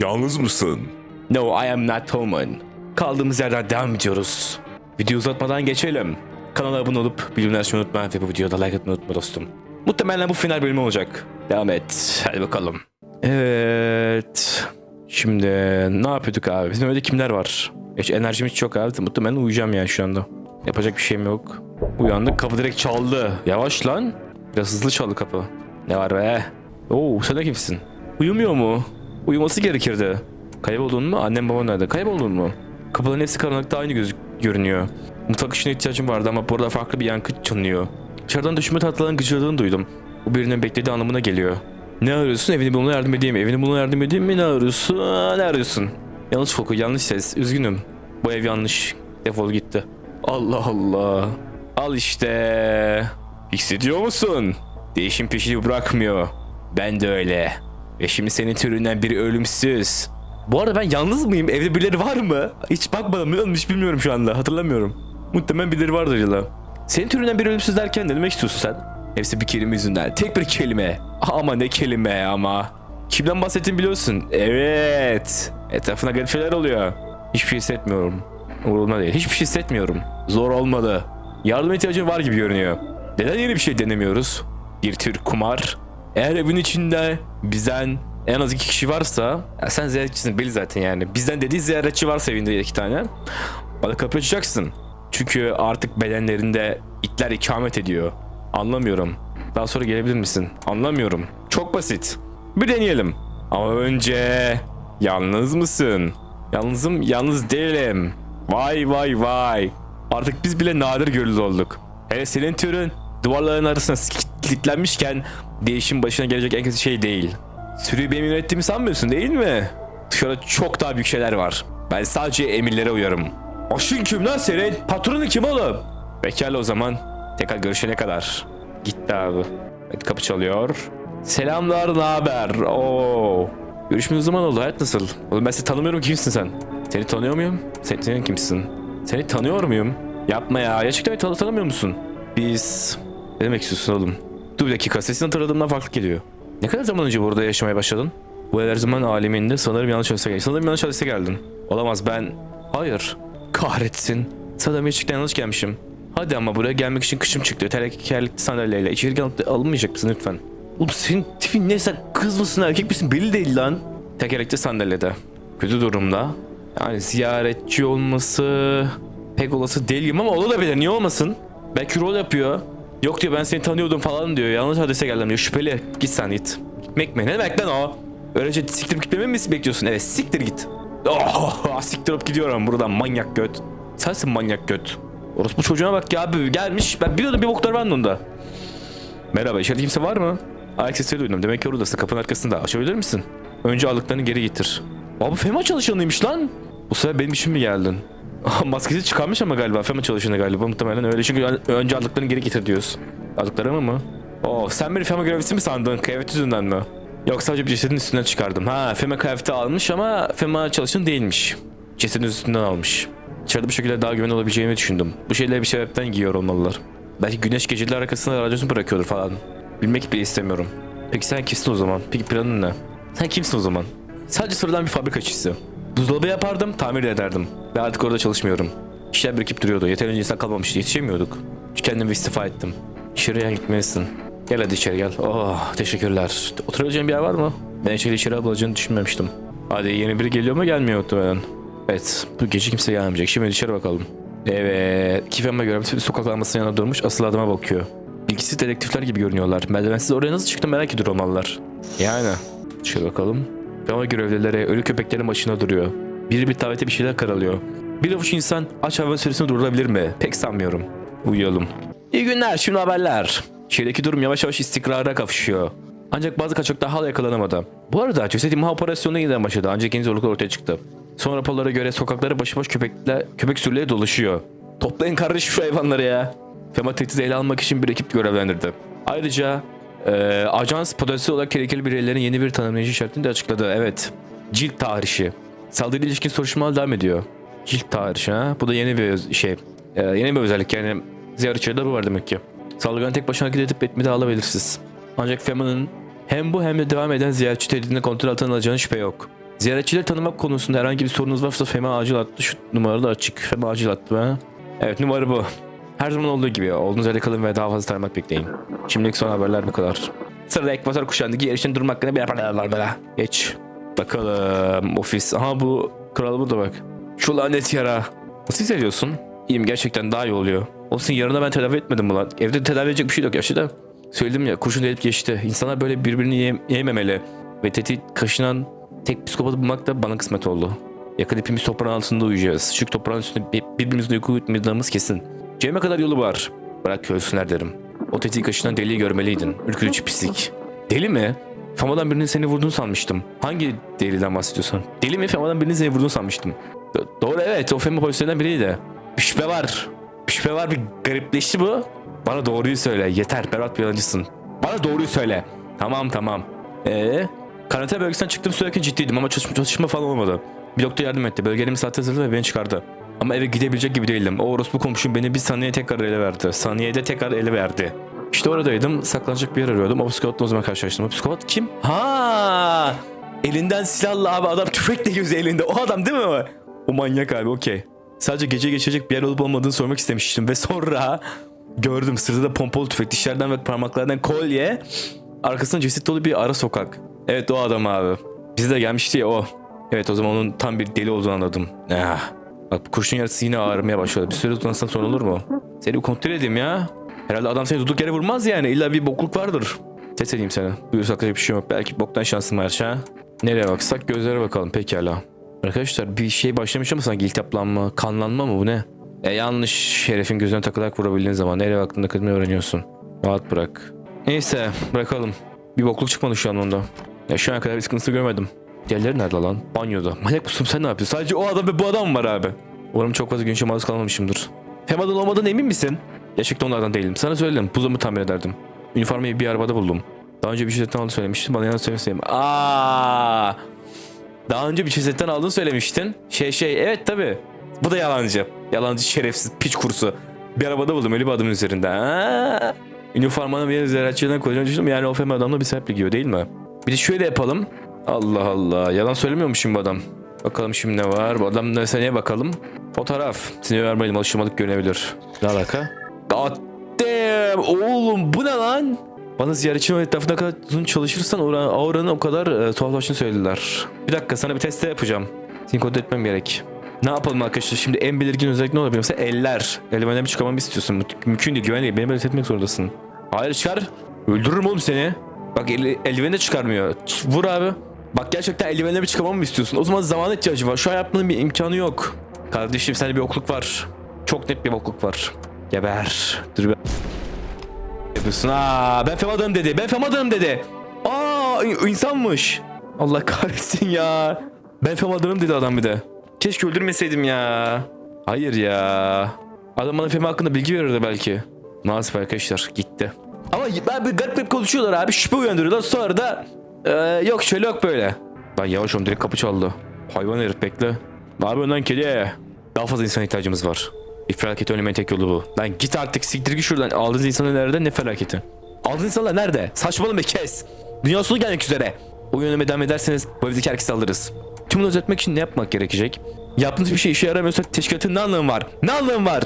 Yalnız mısın? No, I am not Toman. Kaldığımız yerden devam ediyoruz. Video uzatmadan geçelim. Kanala abone olup bildirimleri açmayı unutma ve bu videoda like atmayı unutma dostum. Muhtemelen bu final bölümü olacak. Devam et. Hadi bakalım. Evet. Şimdi ne yapıyorduk abi? Bizim öyle kimler var? Geç enerjim hiç abi. Muhtemelen uyuyacağım yani şu anda. Yapacak bir şeyim yok. Uyandık kapı direkt çaldı. Yavaş lan. Biraz hızlı çaldı kapı. Ne var be? Oo sen de kimsin? Uyumuyor mu? Uyuması gerekirdi. Kayboldun mu? Annem baban nerede? Kayboldun mu? Kapıların hepsi karanlıkta aynı göz görünüyor. Mutfak ışığına ihtiyacım vardı ama burada farklı bir yankı çınlıyor. Dışarıdan düşme tatlıların gıcırdığını duydum. Bu birinin beklediği anlamına geliyor. Ne arıyorsun? Evini bulmana yardım edeyim? Evini bulmana yardım edeyim mi? Ne arıyorsun? Ne arıyorsun? Yanlış koku, yanlış ses. Üzgünüm. Bu ev yanlış. Defol gitti. Allah Allah. Al işte. Hissediyor musun? Değişim peşini bırakmıyor. Ben de öyle. Ve şimdi senin türünden biri ölümsüz. Bu arada ben yalnız mıyım? Evde birileri var mı? Hiç bakmadım. Ne olmuş bilmiyorum şu anda. Hatırlamıyorum. Muhtemelen birileri vardır yıla. Senin türünden biri ölümsüz derken ne demek istiyorsun sen? Hepsi bir kelime yüzünden. Tek bir kelime. Ama ne kelime ama. Kimden bahsettiğimi biliyorsun. Evet. Etrafına garip şeyler oluyor. Hiçbir şey hissetmiyorum. Umurumda değil. Hiçbir şey hissetmiyorum. Zor olmadı. Yardım ihtiyacın var gibi görünüyor. Neden yeni bir şey denemiyoruz? Bir tür kumar. Eğer evin içinde bizden en az iki kişi varsa ya sen ziyaretçisin belli zaten yani. Bizden dediği ziyaretçi varsa evinde iki tane. Bana kapı açacaksın. Çünkü artık bedenlerinde itler ikamet ediyor. Anlamıyorum. Daha sonra gelebilir misin? Anlamıyorum. Çok basit. Bir deneyelim. Ama önce yalnız mısın? Yalnızım, yalnız değilim. Vay vay vay. Artık biz bile nadir görülür olduk. Hele senin türün duvarların arasına kilitlenmişken değişim başına gelecek en kötü şey değil. Sürüyü benim yönettiğimi sanmıyorsun değil mi? Dışarıda çok daha büyük şeyler var. Ben sadece emirlere uyarım. Aşın kim lan senin? Patronun kim oğlum? Pekala o zaman. Tekrar görüşene kadar. Gitti abi. Evet kapı çalıyor. Selamlar ne haber? Oo. Görüşmüyoruz zaman oldu hayat nasıl? Oğlum ben seni tanımıyorum kimsin sen? Seni tanıyor muyum? Sen, sen kimsin? Seni tanıyor muyum? Yapma ya. Gerçekten tanı tanımıyor musun? Biz... Ne demek istiyorsun oğlum? Dur bir dakika. Sesin hatırladığımdan farklı geliyor. Ne kadar zaman önce burada yaşamaya başladın? Bu her zaman aleminde sanırım yanlış adrese geldin. Sanırım yanlış adrese geldin. Olamaz ben... Hayır. Kahretsin. Sanırım gerçekten yanlış gelmişim. Hadi ama buraya gelmek için kışım çıktı. Tekerlekli sandalyeyle. İçeri alınmayacak mısın lütfen? Oğlum senin tipin ne sen kız mısın erkek misin belli değil lan. Tekerlekli sandalyede. Kötü durumda. Yani ziyaretçi olması pek olası değil gibi ama olabilir niye olmasın? Belki rol yapıyor. Yok diyor ben seni tanıyordum falan diyor. Yanlış adrese geldim diyor. Şüpheli. Git sen git. Gitmek mi? Ne demek lan o? Öylece siktirip gitmemi mi bekliyorsun? Evet siktir git. Oh, siktirip gidiyorum buradan manyak göt. Sensin manyak göt. Orospu çocuğuna bak ya abi gelmiş. Ben biliyordum bir boklar var onda. Merhaba içeride kimse var mı? Ayak sesleri duydum. Demek ki oradasın. Kapının arkasında. Açabilir misin? Önce aldıklarını geri getir. Abi FEMA çalışanıymış lan. Bu sefer benim için mi geldin? Maskesi çıkarmış ama galiba FEMA çalışanı galiba muhtemelen öyle çünkü ön- önce aldıklarını geri getir diyoruz. Aldıklarımı mı? Oo sen beni FEMA görevlisi mi sandın? Kıyafet yüzünden mi? Yok sadece bir cesedin üstünden çıkardım. Ha FEMA kıyafeti almış ama FEMA çalışanı değilmiş. Cesedin üstünden almış. İçeride bu şekilde daha güvenli olabileceğimi düşündüm. Bu şeyleri bir sebepten giyiyor olmalılar. Belki güneş geceleri arkasına radyosunu bırakıyordur falan. Bilmek bile istemiyorum. Peki sen kimsin o zaman? Peki planın ne? Sen kimsin o zaman? Sadece sıradan bir fabrika işçisi. Buzdolabı yapardım, tamir de ederdim. Ve artık orada çalışmıyorum. İşler birikip duruyordu. Yeterince insan kalmamıştı. Yetişemiyorduk. Kendimi istifa ettim. İçeriye gitmelisin. Gel hadi içeri gel. Oh teşekkürler. Oturabileceğin bir yer var mı? Ben içeri içeri alacağını düşünmemiştim. Hadi yeni biri geliyor mu gelmiyor muhtemelen. Evet bu gece kimse gelmeyecek. Şimdi dışarı bakalım. Evet. Kifem'e göre sokak lambasının yanına durmuş asıl adama bakıyor. Bilgisiz dedektifler gibi görünüyorlar. Merdivensiz oraya nasıl çıktı merak ediyor olmalılar. Yani. Şöyle bakalım. Fema görevlileri ölü köpeklerin başına duruyor. Biri bir davete bir şeyler karalıyor. Bir avuç insan aç hayvan sürüsünü durdurabilir mi? Pek sanmıyorum. Uyuyalım. İyi günler, şimdi haberler. Şehirdeki durum yavaş yavaş istikrara kavuşuyor. Ancak bazı kaçaklar hala yakalanamadı. Bu arada ceset imha operasyonu yeniden başladı ancak yeni zorluklar ortaya çıktı. Son raporlara göre sokaklara başıboş köpekler, köpek sürüleri dolaşıyor. Toplayın kardeş şu hayvanları ya. Fema tehdit ele almak için bir ekip görevlendirdi. Ayrıca eee, ajans potansiyel olarak tehlikeli bireylerin yeni bir tanımlayıcı işaretini de açıkladı. Evet. Cilt tahrişi. Saldırı ilişkin soruşturmalar devam ediyor. Cilt tahrişi ha. Bu da yeni bir şey. Eee, yeni bir özellik yani. Ziyaretçilerde bu var demek ki. Saldırganı tek başına hareket edip etmedi hala belirsiz. Ancak Fema'nın hem bu hem de devam eden ziyaretçi tehdidini kontrol altına alacağını şüphe yok. Ziyaretçileri tanımak konusunda herhangi bir sorunuz varsa Fema acil attı. Şu numaralı açık. Fema acil attı be. Evet numara bu. Her zaman olduğu gibi olduğunuz yerde kalın ve daha fazla taramak bekleyin. Şimdilik son haberler bu kadar. Sırada ekvator kuşağındaki yarışın durum hakkında bir haberler. Geç. Bakalım ofis. Aha bu kral burada bak. Şu lanet yara. Nasıl hissediyorsun? İyiyim gerçekten daha iyi oluyor. Olsun yarına ben tedavi etmedim ulan. Evde tedavi edecek bir şey yok yaşlı da. Söyledim ya kurşun delip geçti. İnsanlar böyle birbirini yem- yememeli. Ve tehdit kaşınan tek psikopatı bulmak da bana kısmet oldu. Yakın hepimiz toprağın altında uyuyacağız. Şu toprağın üstünde bir- birbirimizle uyku uyutmadığımız kesin. Cem'e kadar yolu var. Bırak ölsünler derim. O tetik kaşınan deliği görmeliydin. Ürkütücü pislik. Deli mi? Famadan birinin seni vurduğunu sanmıştım. Hangi deliden bahsediyorsun? Deli mi? Famadan birinin seni vurduğunu sanmıştım. Do- doğru evet o Fema polislerinden biriydi. Bir şüphe var. Bir şüphe var bir garipleşti bu. Bana doğruyu söyle. Yeter Berat bir yalancısın. Bana doğruyu söyle. Tamam tamam. Eee? Karantina bölgesinden çıktığım sürerken ciddiydim ama çalışma, çalışma falan olmadı. Bir doktor yardım etti. Bölgenin saati hazırladı ve beni çıkardı. Ama eve gidebilecek gibi değildim. O orospu komşum beni bir saniyeye tekrar ele verdi. Saniyede tekrar ele verdi. İşte oradaydım. Saklanacak bir yer arıyordum. O psikopatla o zaman karşılaştım. O psikopat kim? Ha! Elinden silahla abi adam tüfekle gözü elinde. O adam değil mi o? O manyak abi okey. Sadece gece geçecek bir yer olup olmadığını sormak istemiştim. Ve sonra gördüm sırtında da pompalı tüfek, dişlerden ve parmaklardan kolye. Arkasında ceset dolu bir ara sokak. Evet o adam abi. Bize de gelmişti ya o. Evet o zaman onun tam bir deli olduğunu anladım. Ah. Bak kurşun yarısı yine ağrımaya başladı. Bir süre uzanırsan sorun olur mu? Seni bir kontrol edeyim ya. Herhalde adam seni durduk yere vurmaz yani. İlla bir bokluk vardır. Test edeyim seni. Buyursak bir şey yok. Belki boktan şansım var ha. Nereye baksak gözlere bakalım pekala. Arkadaşlar bir şey başlamış ama sanki iltihaplanma, kanlanma mı bu ne? E yanlış şerefin gözüne takılarak vurabildiğin zaman nereye baktığında kırmayı öğreniyorsun. Rahat bırak. Neyse bırakalım. Bir bokluk çıkmadı şu an onda. Ya şu ana kadar bir sıkıntısı görmedim. Diğerleri nerede lan? Banyoda. Manyak mısın sen ne yapıyorsun? Sadece o adam ve bu adam var abi. Umarım çok fazla güneşe maruz kalmamışımdır. Femadan olmadan emin misin? Gerçekten onlardan değilim. Sana söyledim. Buzumu tamir ederdim. Üniformayı bir arabada buldum. Daha önce bir şirketten aldığını söylemiştin. Bana yalan söylemeseydin. Aa! Daha önce bir şirketten aldığını söylemiştin. Şey şey evet tabi. Bu da yalancı. Yalancı şerefsiz piç kursu. Bir arabada buldum öyle bir adamın üzerinde. Ha? Üniformanı bir ziyaretçiden koyacağını düşündüm. Yani o femi adamla bir sebeple giyiyor değil mi? Bir de şöyle yapalım. Allah Allah. Yalan söylemiyormuşum bu adam. Bakalım şimdi ne var. Bu adam ne seneye bakalım. Fotoğraf. Seni vermeliyim. Alışılmadık görünebilir. Ne alaka? God damn. Oğlum bu ne lan? Bana ziyaretçinin etrafında kadar uzun çalışırsan auranın o kadar e, tuhaflaştığını söylediler. Bir dakika sana bir test yapacağım. Seni kontrol etmem gerek. Ne yapalım arkadaşlar? Şimdi en belirgin özellik ne olabilir? Mesela eller. Eldivenlerimi çıkarmamı istiyorsun. Mü- Mümkün değil. Güven değil. Beni böyle etmek zorundasın. Hayır çıkar. Öldürürüm oğlum seni. Bak el, eldiveni de çıkarmıyor. Vur abi. Bak gerçekten eldivenlerimi çıkarmamı mı istiyorsun? O zaman zaman ihtiyacı var. Şu an yapmanın bir imkanı yok. Kardeşim sende bir okluk var. Çok net bir okluk var. Geber. Dur bir yapıyorsun. Aa, ben femadım dedi. Ben femadım dedi. Aa in- insanmış. Allah kahretsin ya. Ben femadım dedi adam bir de. Keşke öldürmeseydim ya. Hayır ya. Adam bana fema hakkında bilgi verirdi belki. Nasip arkadaşlar gitti. Ama ben bir garip garip konuşuyorlar abi. Şüphe uyandırıyorlar. Sonra da e, yok şöyle yok böyle. Lan yavaş olun direkt kapı çaldı. Hayvan herif bekle. Ne yapıyorsun lan kedi? Daha fazla insan ihtiyacımız var. Bir felaketi önlemenin tek yolu bu. Lan git artık siktir git şuradan. Aldığınız insanlar nerede? Ne felaketi? Aldığınız insanlar nerede? Saçmalama kes. Dünya sonu gelmek üzere. Oyun oynamaya devam ederseniz bu evdeki herkesi alırız. Tüm özetmek için ne yapmak gerekecek? Yaptığınız bir şey işe yaramıyorsa teşkilatın ne anlamı var? Ne anlamı var?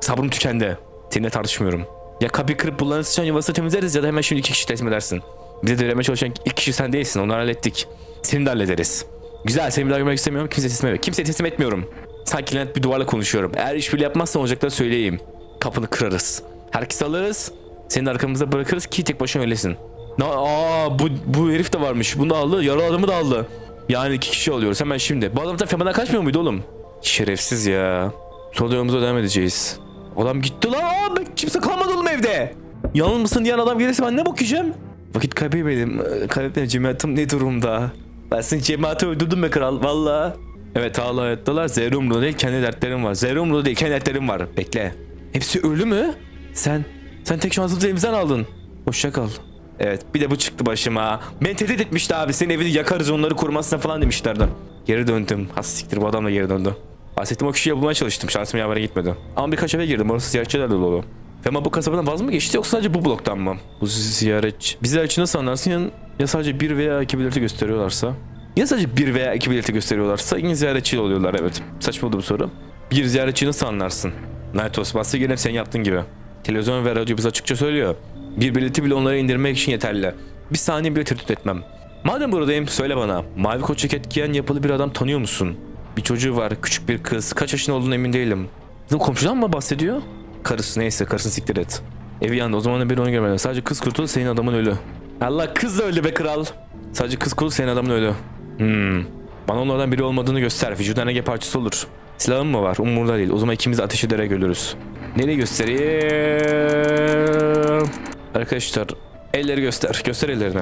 Sabrım tükendi. Seninle tartışmıyorum. Ya kapıyı kırıp bunların sıçan yuvasını temizleriz ya da hemen şimdi iki kişi teslim edersin. Bize devreme çalışan ilk kişi sen değilsin. Onları hallettik. Seni de hallederiz. Güzel seni bir daha görmek istemiyorum. Kimseye teslim etmiyorum. Kimseye teslim etmiyorum. Sanki lanet bir duvarla konuşuyorum. Eğer işbirliği yapmazsan olacakları söyleyeyim. Kapını kırarız. Herkes alırız. Seni arkamızda bırakırız ki tek başına öylesin. Na, aa bu, bu herif de varmış. Bunu da aldı. Yaralı adamı da aldı. Yani iki kişi alıyoruz hemen şimdi. Bu adam da femadan kaçmıyor muydu oğlum? Şerefsiz ya. Sonra devam edeceğiz. Adam gitti lan. Aa, kimse kalmadı oğlum evde. Yalnız mısın diyen adam gelirse ben ne bakacağım? Vakit kaybetmedim. Kaybetmedim. Cemaatim ne durumda? Ben senin cemaati öldürdüm be kral. Valla. Evet hala hayattalar. Umurunda değil. Kendi dertlerim var. Umurunda değil. Kendi dertlerim var. Bekle. Hepsi ölü mü? Sen, sen tek şansımızı elimizden aldın. Hoşça kal. Evet bir de bu çıktı başıma. Beni tehdit etmişti abi. Senin evini yakarız onları korumazsın falan demişlerdi. Geri döndüm. Has siktir bu adam da geri döndü. Bahsettiğim o kişiyi bulmaya çalıştım. Şansım yavere gitmedi. Ama birkaç eve girdim. Orası ziyaretçilerle dolu. Fema bu kasabadan vaz mı geçti yoksa sadece bu bloktan mı? Bu ziyaretçi. Bir ziyaretçi nasıl anlarsın ya, ya sadece bir veya iki belirti gösteriyorlarsa? Niye sadece bir veya iki bileti gösteriyorlar? Sayın ziyaretçi oluyorlar evet. Saçma bu soru. Bir ziyaretçi nasıl anlarsın? Night Osbas'ı gene sen yaptığın gibi. Televizyon ve radyo bize açıkça söylüyor. Bir bileti bile onlara indirmek için yeterli. Bir saniye bile tereddüt etmem. Madem buradayım söyle bana. Mavi kot ceket giyen yapılı bir adam tanıyor musun? Bir çocuğu var, küçük bir kız. Kaç yaşında olduğunu emin değilim. Bu komşudan mı bahsediyor? Karısı neyse karısını siktir et. Evi yandı o zaman da biri onu görmedi. Sadece kız kurtuldu senin adamın ölü. Allah kız da öldü be kral. Sadece kız kurtuldu senin adamın ölü. Hmm. Bana onlardan biri olmadığını göster. Vücuduna ege parçası olur. Silahın mı var? Umurda değil. O zaman ikimiz de ateş ederek ölürüz. Nereye göstereyim? Arkadaşlar elleri göster. Göster ellerini.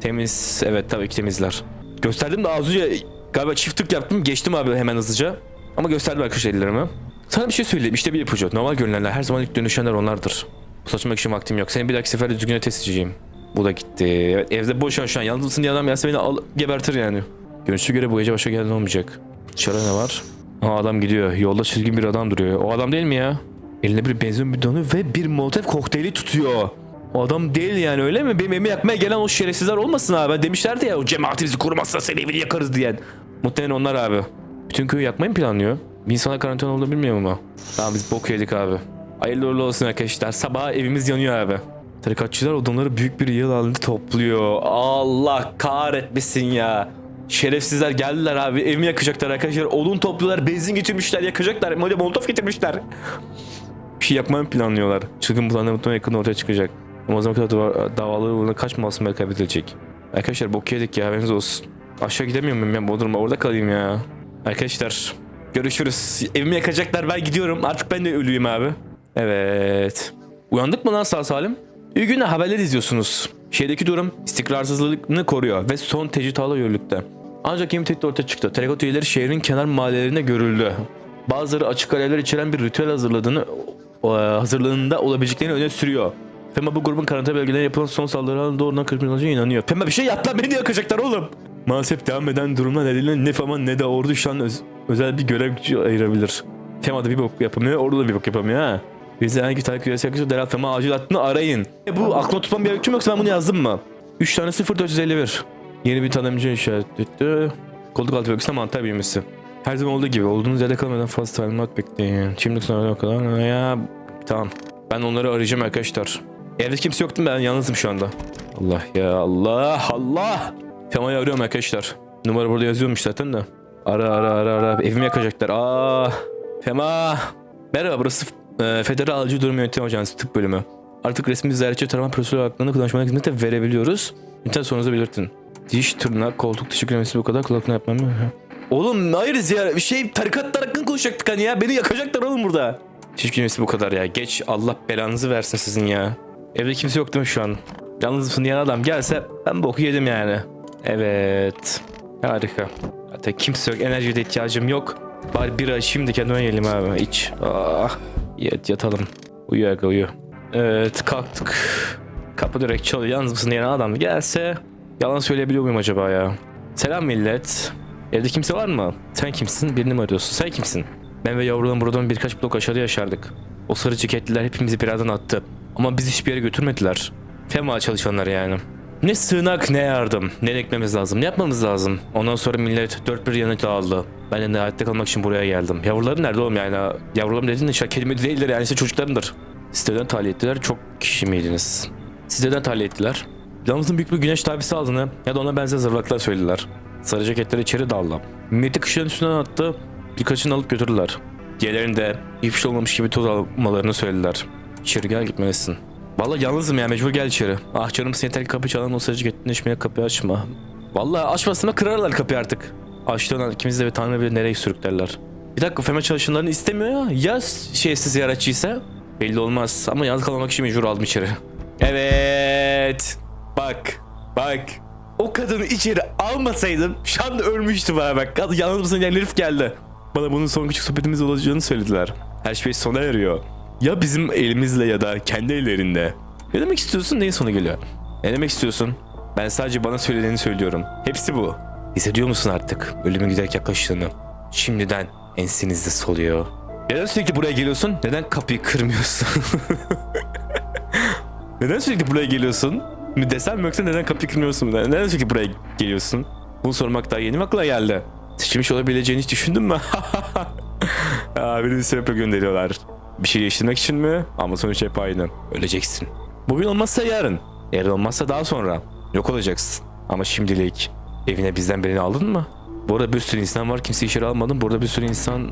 Temiz. Evet tabii ki temizler. Gösterdim de az önce galiba çift tık yaptım. Geçtim abi hemen hızlıca. Ama gösterdim arkadaşlar ellerimi. Sana bir şey söyleyeyim. İşte bir ipucu. Normal görünenler her zaman ilk dönüşenler onlardır. Bu saçmak için vaktim yok. Seni bir dahaki seferde düzgüne test edeceğim. Bu da gitti. Evet evde boş şu an. Yalnız mısın diye adam gelse beni al, gebertir yani. Görünüşe göre bu gece başka gelen olmayacak. Dışarıda ne var? Aa adam gidiyor. Yolda çizgin bir adam duruyor. O adam değil mi ya? Elinde bir benzin bidonu ve bir molotof kokteyli tutuyor. O adam değil yani öyle mi? Benim evimi yakmaya gelen o şerefsizler olmasın abi. Ben demişlerdi ya o cemaatimizi korumazsa seni evini yakarız diyen. Muhtemelen onlar abi. Bütün köyü yakmayı mı planlıyor? Bir insana karantina olduğunu bilmiyor mu? Tamam biz bok yedik abi. Hayırlı uğurlu olsun arkadaşlar. Sabah evimiz yanıyor abi. Tarikatçılar odunları büyük bir yıl halinde topluyor. Allah kahretmesin ya. Şerefsizler geldiler abi. Evimi yakacaklar arkadaşlar. Odun topluyorlar. Benzin getirmişler. Yakacaklar. Böyle molotof getirmişler. Bir şey yapmayı planlıyorlar? Çılgın planlar muhtemelen yakında ortaya çıkacak. Ama o zaman kadar dava- davaları uğruna kaç masum kaybedilecek? Arkadaşlar bok yedik ya haberiniz olsun. Aşağı gidemiyor muyum ben Bodrum'a? Orada kalayım ya. Arkadaşlar görüşürüz. Evimi yakacaklar ben gidiyorum. Artık ben de ölüyüm abi. Evet. Uyandık mı lan sağ salim? İyi günler haberler izliyorsunuz. Şehirdeki durum istikrarsızlığını koruyor ve son tecrit hala yürürlükte. Ancak yeni tehdit ortaya çıktı. Tarikat üyeleri şehrin kenar mahallelerinde görüldü. Bazıları açık alevler içeren bir ritüel hazırladığını e, hazırlığında olabileceklerini öne sürüyor. Fema bu grubun karantina bölgelerine yapılan son saldırıların doğrudan kırpılacağına inanıyor. Fema bir şey yap beni yakacaklar oğlum. Maalesef devam eden durumlar nedeniyle ne Fema ne de ordu şu an öz- özel bir görev gücü ayırabilir. Fema da bir bok yapamıyor, ordu da bir bok yapamıyor ha. Bize hangi takip üyesi yaklaşık derhal Fema acil hattını arayın. E bu aklıma tutmam bir hüküm yoksa ben bunu yazdım mı? 3 tane 0451. Yeni bir tanımcı işaret etti. Koltuk altı bölgesinde mantar büyümesi. Her zaman olduğu gibi olduğunuz yerde kalmadan fazla talimat bekleyin. Şimdi sonra o kadar. Ya tamam. Ben onları arayacağım arkadaşlar. Evde kimse yok değil mi? Ben yalnızım şu anda. Allah ya Allah Allah. Fema'yı arıyorum arkadaşlar. Numara burada yazıyormuş zaten de. Ara ara ara ara. Evimi yakacaklar. Aa. Fema. Merhaba burası e, Federal Acil Durum Yönetimi Ajansı tıp bölümü. Artık resmi ziyaretçi tarama prosedürü hakkında kullanışmana hizmete verebiliyoruz. Lütfen sorunuzu belirtin. Diş, tırnak, koltuk dışı kremesi bu kadar kulaklığı yapmam mı? Oğlum hayır ziyaret şey tarikatlar hakkında konuşacaktık hani ya. Beni yakacaklar oğlum burada. Diş kremesi bu kadar ya. Geç Allah belanızı versin sizin ya. Evde kimse yok değil mi şu an? Yalnızsın diyen adam gelse ben boku yedim yani. Evet. Harika. Zaten kimse yok. Enerjiye de ihtiyacım yok. Bari bir şimdi kendime geleyim abi. İç. Ah. Yat, yatalım. Uyu aga uyu. Evet kalktık. Kapı direkt çalıyor. Yalnız mısın diyen adam gelse yalan söyleyebiliyor muyum acaba ya? Selam millet. Evde kimse var mı? Sen kimsin? Birini mi arıyorsun? Sen kimsin? Ben ve yavrularım buradan birkaç blok aşağıda yaşardık. O sarı ceketliler hepimizi bir aradan attı. Ama bizi hiçbir yere götürmediler. Fema çalışanları yani. Ne sığınak ne yardım. Ne ekmemiz lazım. Ne yapmamız lazım. Ondan sonra millet dört bir yana dağıldı. Ben de hayatta kalmak için buraya geldim. Yavrularım nerede oğlum yani? Yavrularım dediğin de kelime değildir yani ise çocuklarımdır. Siteden tahliye ettiler. Çok kişi miydiniz? Siteden tahliye ettiler. Yalnızın büyük bir güneş tabisi aldığını ya da ona benzer zırvaklar söylediler. Sarı ceketleri içeri daldı. Milleti kışların üstünden attı. Birkaçını alıp götürdüler. Diğerlerinin de hiçbir şey olmamış gibi toz almalarını söylediler. İçeri gel gitmelisin. Vallahi yalnızım ya mecbur gel içeri. Ah canım seni tek kapı çalan o ceketini içmeye kapıyı açma. Vallahi açmasına kırarlar kapıyı artık. Açtığından ikimiz de bir tanrı bilir nereye sürüklerler. Bir dakika Fema çalışanlarını istemiyor ya. Ya şeysiz ziyaretçiyse? Belli olmaz ama yalnız kalmamak için mecbur aldım içeri. Evet. Bak. Bak. O kadını içeri almasaydım şu anda ölmüştüm ha bak. Kadın yalnız mısın diyen herif geldi. Bana bunun son küçük sohbetimiz olacağını söylediler. Her şey sona eriyor. Ya bizim elimizle ya da kendi ellerinde. Ne demek istiyorsun neyin sonu geliyor? Ne demek istiyorsun? Ben sadece bana söylediğini söylüyorum. Hepsi bu. Hissediyor musun artık ölümün giderek yaklaştığını? Şimdiden ensinizde soluyor. Neden sürekli buraya geliyorsun? Neden kapıyı kırmıyorsun? neden sürekli buraya geliyorsun? Mi desem yoksa neden kapıyı kırmıyorsun? Neden sürekli buraya geliyorsun? Bunu sormak daha yeni mi aklına geldi? Seçilmiş olabileceğini hiç düşündün mü? Aa, beni bir sebeple gönderiyorlar. Bir şey değiştirmek için mi? Ama sonuç hep aynı. Öleceksin. Bugün olmazsa yarın. Yarın olmazsa daha sonra. Yok olacaksın. Ama şimdilik evine bizden birini aldın mı? Bu arada bir sürü insan var. Kimse içeri almadım. Burada bir sürü insan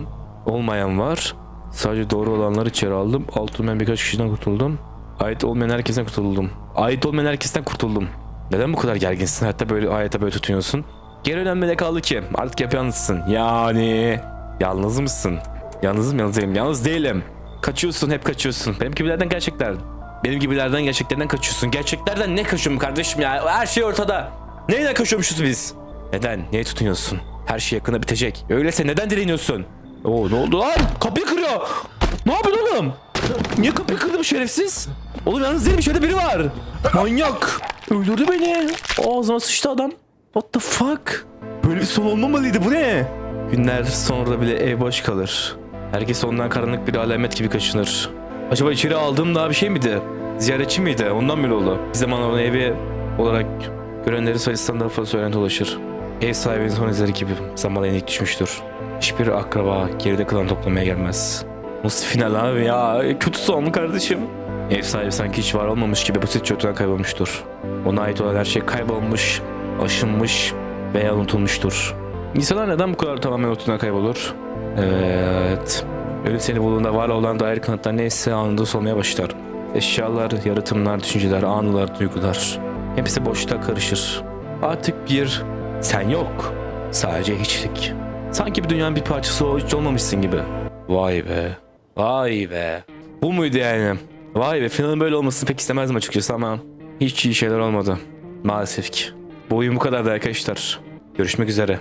olmayan var. Sadece doğru olanları içeri aldım. Alt olmayan birkaç kişiden kurtuldum. Ait olmayan herkesten kurtuldum. Ait olmayan herkesten kurtuldum. Neden bu kadar gerginsin? Hatta böyle hayata böyle tutuyorsun. Geri önemli ne kaldı ki? Artık yapayalnızsın. Yani yalnız mısın? Yalnız mı? Yalnız değilim. Yalnız değilim. Kaçıyorsun hep kaçıyorsun. Benim gibilerden gerçekler. Benim gibilerden gerçeklerden kaçıyorsun. Gerçeklerden ne kaçıyorum kardeşim ya? Her şey ortada. Neyden kaçıyormuşuz biz? Neden? Niye tutunuyorsun? Her şey yakında bitecek. Öyleyse neden direniyorsun? Oo ne oldu lan? Kapıyı kırıyor. Ne yapıyorsun oğlum? Niye kapıyı kırdı bu şerefsiz? Oğlum yalnız değilim içeride biri var. Manyak. Öldürdü beni. Ağzıma sıçtı adam. What the fuck? Böyle bir son olmamalıydı bu ne? Günler sonra bile ev boş kalır. Herkes ondan karanlık bir alamet gibi kaçınır. Acaba içeri aldığım daha bir şey miydi? Ziyaretçi miydi? Ondan bile oldu. Bir zaman onu evi olarak görenlerin sayısından daha fazla söylenti ulaşır. Ev sahibinin son izleri gibi zamana yenik düşmüştür. Hiçbir akraba geride kalan toplamaya gelmez. Nasıl final abi ya? Kötü son kardeşim. Ev sahibi sanki hiç var olmamış gibi basit çöpten kaybolmuştur. Ona ait olan her şey kaybolmuş, aşınmış veya unutulmuştur. İnsanlar neden bu kadar tamamen ortadan kaybolur? Evet. Ölüm seni bulduğunda var olan dair kanıtlar neyse anında solmaya başlar. Eşyalar, yaratımlar, düşünceler, anılar, duygular. Hepsi boşluğa karışır. Artık bir sen yok. Sadece hiçlik. Sanki bir dünyanın bir parçası o hiç olmamışsın gibi. Vay be. Vay be. Bu muydu yani? Vay be finalin böyle olmasını pek istemezdim açıkçası ama hiç iyi şeyler olmadı. Maalesef ki. Bu oyun bu kadardı arkadaşlar. Görüşmek üzere.